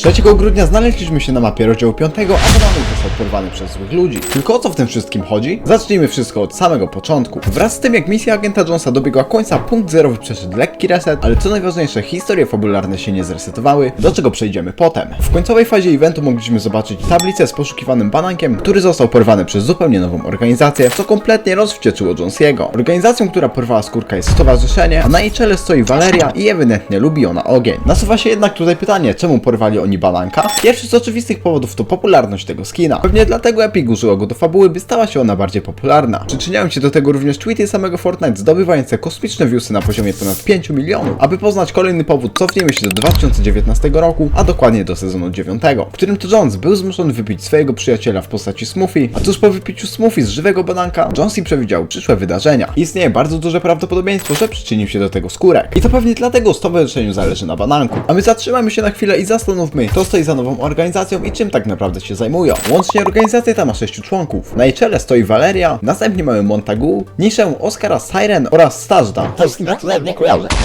3 grudnia znaleźliśmy się na mapie rozdziału 5, a bananek został porwany przez złych ludzi. Tylko o co w tym wszystkim chodzi? Zacznijmy wszystko od samego początku. Wraz z tym jak misja agenta Jonesa dobiegła końca, punkt zerowy przeszedł lekki reset, ale co najważniejsze, historie fabularne się nie zresetowały, do czego przejdziemy potem. W końcowej fazie eventu mogliśmy zobaczyć tablicę z poszukiwanym banankiem, który został porwany przez zupełnie nową organizację, co kompletnie rozwścieczyło Jonesiego. Organizacją, która porwała skórka jest stowarzyszenie, a na jej czele stoi Valeria i ewidentnie lubi ona ogień. Nasuwa się jednak tutaj pytanie, czemu porwali oni bananka? Pierwszy z oczywistych powodów to popularność tego skina. Pewnie dlatego Epic użyło go do fabuły, by stała się ona bardziej popularna. Przyczyniają się do tego również tweety samego Fortnite zdobywające kosmiczne viewsy na poziomie ponad 5 milionów. Aby poznać kolejny powód, cofniemy się do 2019 roku, a dokładnie do sezonu 9, w którym to Jones był zmuszony wypić swojego przyjaciela w postaci smoothie, a tuż po wypiciu smoothie z żywego bananka, Jonesy przewidział przyszłe wydarzenia. Istnieje bardzo duże prawdopodobieństwo, że przyczynił się do tego skórek. I to pewnie dlatego stowarzyszeniu zależy na bananku. A my zatrzymamy się na chwilę i zastanówmy, kto stoi za nową organizacją i czym tak naprawdę się zajmują. Łącznie organizacja ta ma 6 członków. Na jej czele stoi Valeria, następnie mamy Montagu, Niszę, Oscara, Siren oraz Stażda.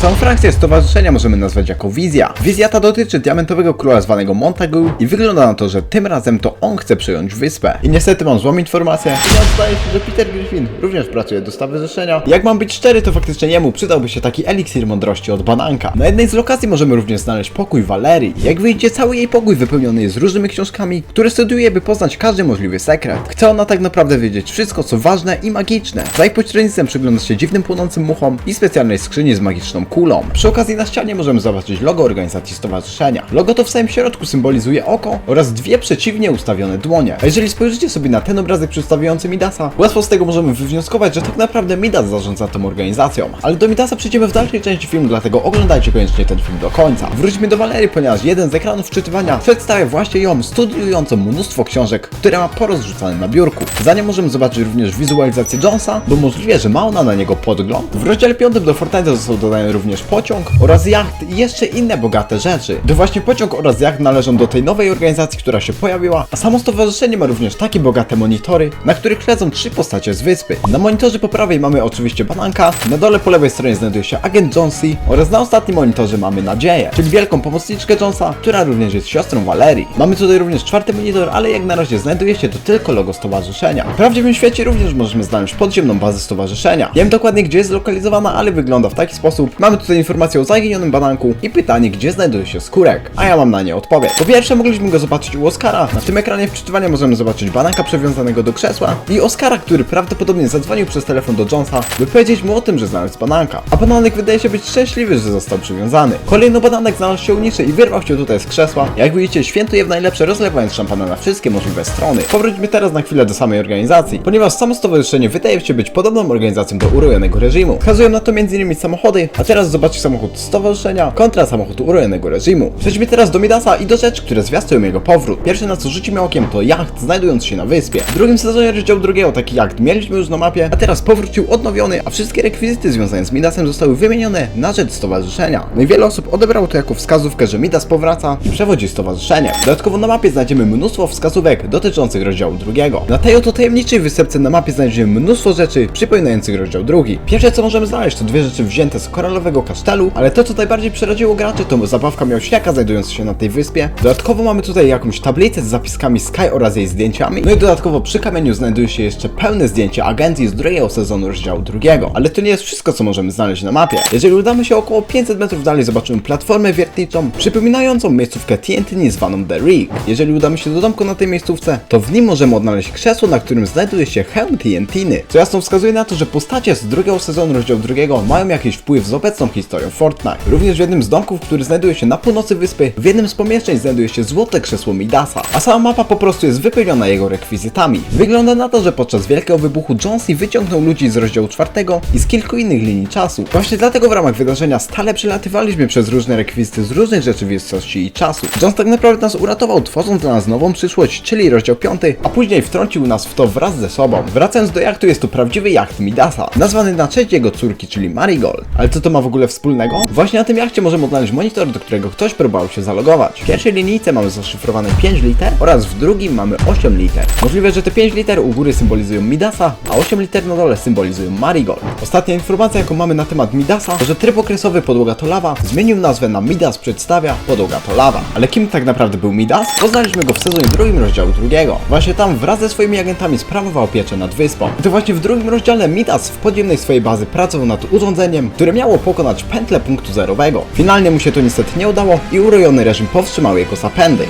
Całą frakcję stowarzyszenia możemy nazwać jako Wizja. Wizja ta dotyczy diamentowego króla zwanego Montagu i wygląda na to, że tym razem to on chce przejąć wyspę. I niestety mam złą informację. I zdaje się, że Peter Griffin również pracuje do stowarzyszenia. Jak mam być szczery, to faktycznie jemu przydałby się taki eliksir mądrości od bananka. Na jednej z lokacji możemy również znaleźć pokój Valerii. Jak wyjdzie, cały jej pokój wypełniony jest różnymi książkami, które studiuje, by poznać każdy możliwy sekret. Chce ona tak naprawdę wiedzieć wszystko, co ważne i magiczne. Za ich pośrednictwem przygląda się dziwnym płonącym muchom i specjalnej skrzyni z magiczną kulą. Przy okazji na ścianie możemy zobaczyć logo organizacji stowarzyszenia. Logo to w samym środku symbolizuje oko oraz dwie przeciwnie ustawione dłonie. A jeżeli spojrzycie sobie na ten obrazek przedstawiający Midasa, łatwo z tego możemy wywnioskować, że tak naprawdę Midas zarządza tą organizacją. Ale do Midasa przejdziemy w dalszej części filmu, dlatego oglądajcie koniecznie ten film do końca. Wróćmy do Valerii, ponieważ jeden z ekranów wczytywania przedstawia właśnie ją studiującą mnóstwo książek, które ma porozrzucane na biurku. Za nie możemy zobaczyć również wizualizację Jonesa, bo możliwe, że ma ona na niego podgląd. W rozdziale 5 do Fortnite został dodany również pociąg oraz jacht i jeszcze inne bogate rzeczy. To właśnie pociąg oraz jacht należą do tej nowej organizacji, która się pojawiła, a samo stowarzyszenie ma również takie bogate monitory, na których śledzą trzy postacie z wyspy. Na monitorze po prawej mamy oczywiście bananka, na dole po lewej stronie znajduje się agent Jonesy oraz na ostatnim monitorze mamy nadzieję, czyli wielką pomocniczkę Jonesa, która również jest siostrą Valerii. Mamy tutaj również czwarty monitor, ale jak na razie znajduje się tu tylko logo stowarzyszenia. W prawdziwym świecie również możemy znaleźć podziemną bazę stowarzyszenia. Nie wiem dokładnie gdzie jest zlokalizowana, ale wygląda w taki sposób. Mamy tutaj informację o zaginionym bananku i pytanie, gdzie znajduje się skórek, a ja mam na nie odpowiedź. Po pierwsze, mogliśmy go zobaczyć u Oscara. Na tym ekranie wczytywania możemy zobaczyć bananka przywiązanego do krzesła i Oscara, który prawdopodobnie zadzwonił przez telefon do Jonesa, by powiedzieć mu o tym, że znalazł bananka. A bananek wydaje się być szczęśliwy, że został przywiązany. Kolejno bananek znalazł się u niszy i wyrwał się tutaj z krzesła. Jak widzicie, świętuje w najlepsze, rozlewając szampana na wszystkie możliwe strony. Powróćmy teraz na chwilę do samej organizacji, ponieważ samo stowarzyszenie wydaje się być podobną organizacją do urojonego reżimu. Wskazują na to m.in. samochody, a teraz zobaczcie samochód stowarzyszenia kontra samochód urojonego reżimu. Przejdźmy teraz do Midasa i do rzeczy, które zwiastują jego powrót. Pierwsze na co rzucimy okiem to jacht znajdując się na wyspie. W drugim sezonie rozdziału drugiego taki jacht mieliśmy już na mapie, a teraz powrócił odnowiony, a wszystkie rekwizyty związane z Midasem zostały wymienione na rzecz stowarzyszenia. No i wiele osób odebrało to jako wskazówkę, że Midas powraca i przewodzi stowarzyszenie. Dodatkowo na mapie znajdziemy mnóstwo wskazówek dotyczących rozdziału drugiego. Na tej oto tajemniczej wysepce na mapie znajdziemy mnóstwo rzeczy przypominających rozdział drugi. Pierwsze co możemy znaleźć to dwie rzeczy wzięte z koralowego kasztelu, ale to co najbardziej przeraziło graczy to zabawka miałśniaka znajdująca się na tej wyspie. Dodatkowo mamy tutaj jakąś tablicę z zapiskami Sky oraz jej zdjęciami. No i dodatkowo przy kamieniu znajduje się jeszcze pełne zdjęcie agencji z drugiego sezonu rozdziału drugiego. Ale to nie jest wszystko co możemy znaleźć na mapie. Jeżeli udamy się około 500 metrów dalej zobaczymy platformę wiertniczą przypominającą miejscówkę TNT zwaną The Rig. Jeżeli udamy się do domku na tej miejscówce, to w nim możemy odnaleźć krzesło, na którym znajduje się hełm TNTny, co jasno wskazuje na to, że postacie z drugiego sezonu rozdziału drugiego mają jakiś wpływ z obecną historią Fortnite. Również w jednym z domków, który znajduje się na północy wyspy, w jednym z pomieszczeń znajduje się złote krzesło Midasa, a sama mapa po prostu jest wypełniona jego rekwizytami. Wygląda na to, że podczas wielkiego wybuchu Jonesy wyciągnął ludzi z rozdziału czwartego i z kilku innych linii czasu. Właśnie dlatego w ramach wydarzenia stale przelatywaliśmy przez różne rekwizyty z różnych rzeczywistości i czasu. Jones tak naprawdę nas uratował, tworząc dla nas nową przyszłość, czyli rozdział 5, a później wtrącił nas w to wraz ze sobą. Wracając do jachtu, jest to prawdziwy jacht Midasa, nazwany na cześć jego córki, czyli Marigold. Ale co to ma w ogóle wspólnego? Właśnie na tym jachcie możemy odnaleźć monitor, do którego ktoś próbował się zalogować. W pierwszej linijce mamy zaszyfrowane 5 liter oraz w drugim mamy 8 liter. Możliwe, że te 5 liter u góry symbolizują Midasa, a 8 liter na dole symbolizują Marigold. Ostatnia informacja, jaką mamy na temat Midasa, to że tryb okresowy podłoga to lawa zmienił nazwę na Midas przedstawia podłoga to lawa. Ale kim tak naprawdę był Midas? Poznaliśmy go w sezonie drugim rozdziału drugiego. Właśnie tam wraz ze swoimi agentami sprawował pieczę nad wyspą. I to właśnie w drugim rozdziale Midas w podziemnej swojej bazy pracował nad urządzeniem, które miało pokonać pętlę punktu zerowego. Finalnie mu się to niestety nie udało i urojony reżim powstrzymał jego zapędy.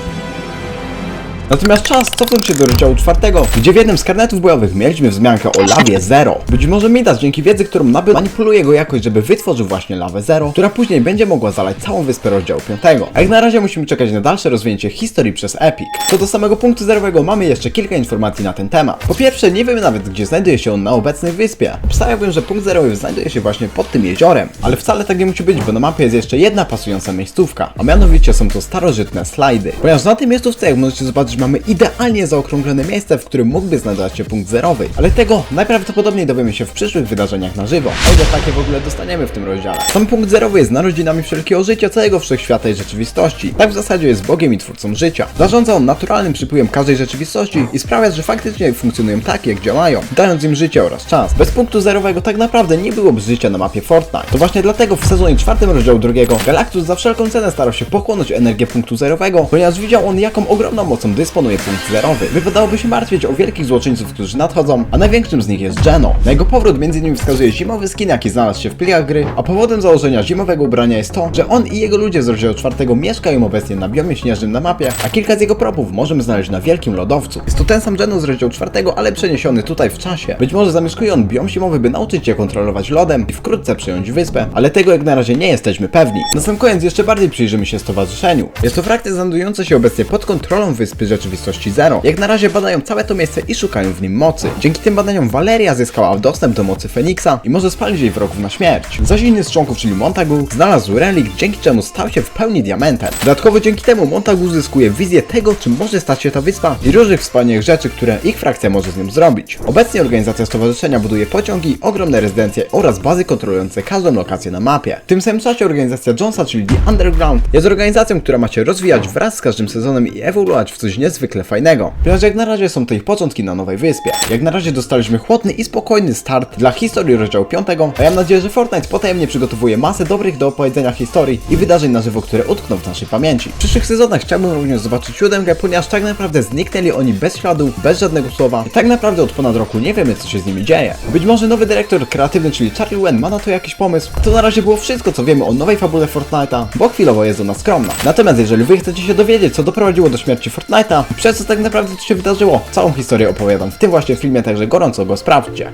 Natomiast czas cofnąć się do rozdziału czwartego, gdzie w jednym z karnetów bojowych mieliśmy wzmiankę o lawie Zero. Być może Midas dzięki wiedzy, którą nabył, manipuluje go jakoś, żeby wytworzył właśnie lawę Zero, która później będzie mogła zalać całą wyspę rozdziału piątego. A jak na razie musimy czekać na dalsze rozwinięcie historii przez Epic. Co do samego punktu zerowego mamy jeszcze kilka informacji na ten temat. Po pierwsze, nie wiemy nawet gdzie znajduje się on na obecnej wyspie. Obstawiałbym, że punkt zerowy znajduje się właśnie pod tym jeziorem, ale wcale tak nie musi być, bo na mapie jest jeszcze jedna pasująca miejscówka, a mianowicie są to starożytne slajdy. Ponieważ na tej miejscówce, jak możecie zobaczyć, mamy idealnie zaokrąglone miejsce, w którym mógłby znajdować się punkt zerowy. Ale tego najprawdopodobniej dowiemy się w przyszłych wydarzeniach na żywo, o ile takie w ogóle dostaniemy w tym rozdziale. Sam punkt zerowy jest narodzinami wszelkiego życia, całego wszechświata i rzeczywistości. Tak w zasadzie jest Bogiem i twórcą życia. Zarządza on naturalnym przypływem każdej rzeczywistości i sprawia, że faktycznie funkcjonują tak, jak działają, dając im życie oraz czas. Bez punktu zerowego tak naprawdę nie byłoby życia na mapie Fortnite. To właśnie dlatego w sezonie czwartym rozdziału drugiego Galactus za wszelką cenę starał się pochłonąć energię punktu zerowego, ponieważ widział on jaką ogromną mocą dysponuje punkt zerowy. Wypadałoby się martwić o wielkich złoczyńców, którzy nadchodzą, a największym z nich jest Geno. Na jego powrót m.in. wskazuje zimowy skin, jaki znalazł się w plikach gry, a powodem założenia zimowego ubrania jest to, że on i jego ludzie z rozdziału czwartego mieszkają obecnie na biomie śnieżnym na mapie, a kilka z jego propów możemy znaleźć na wielkim lodowcu. Jest to ten sam Geno z rozdziału czwartego, ale przeniesiony tutaj w czasie. Być może zamieszkuje on biom zimowy, by nauczyć się kontrolować lodem i wkrótce przejąć wyspę, ale tego jak na razie nie jesteśmy pewni. Na sam koniec jeszcze bardziej przyjrzymy się stowarzyszeniu. Jest to frakcja znajdująca się obecnie pod kontrolą wyspy rzeczywistości Zero. Jak na razie badają całe to miejsce i szukają w nim mocy. Dzięki tym badaniom Valeria zyskała dostęp do mocy Feniksa i może spalić jej wrogów na śmierć. Zaś inny z członków, czyli Montagu, znalazł relikt, dzięki czemu stał się w pełni diamentem. Dodatkowo dzięki temu Montagu zyskuje wizję tego, czym może stać się ta wyspa i różnych wspaniałych rzeczy, które ich frakcja może z nią zrobić. Obecnie organizacja stowarzyszenia buduje pociągi, ogromne rezydencje oraz bazy kontrolujące każdą lokację na mapie. W tym samym czasie organizacja Jonesa, czyli The Underground, jest organizacją, która ma się rozwijać wraz z każdym sezonem i ewoluować w coś niezwykle fajnego. Ponieważ jak na razie są to ich początki na nowej wyspie. Jak na razie dostaliśmy chłodny i spokojny start dla historii rozdziału 5, a ja mam nadzieję, że Fortnite potajemnie przygotowuje masę dobrych do opowiedzenia historii i wydarzeń na żywo, które utkną w naszej pamięci. W przyszłych sezonach chciałbym również zobaczyć siódemkę, ponieważ tak naprawdę zniknęli oni bez śladu, bez żadnego słowa i tak naprawdę od ponad roku nie wiemy co się z nimi dzieje. Być może nowy dyrektor kreatywny, czyli Charlie Wen ma na to jakiś pomysł. To na razie było wszystko co wiemy o nowej fabule Fortnite'a, bo chwilowo jest ona skromna. Natomiast jeżeli wy chcecie się dowiedzieć co doprowadziło do śmierci Fortnite'a przez co tak naprawdę to się wydarzyło, całą historię opowiadam w tym właśnie filmie, także gorąco go sprawdźcie.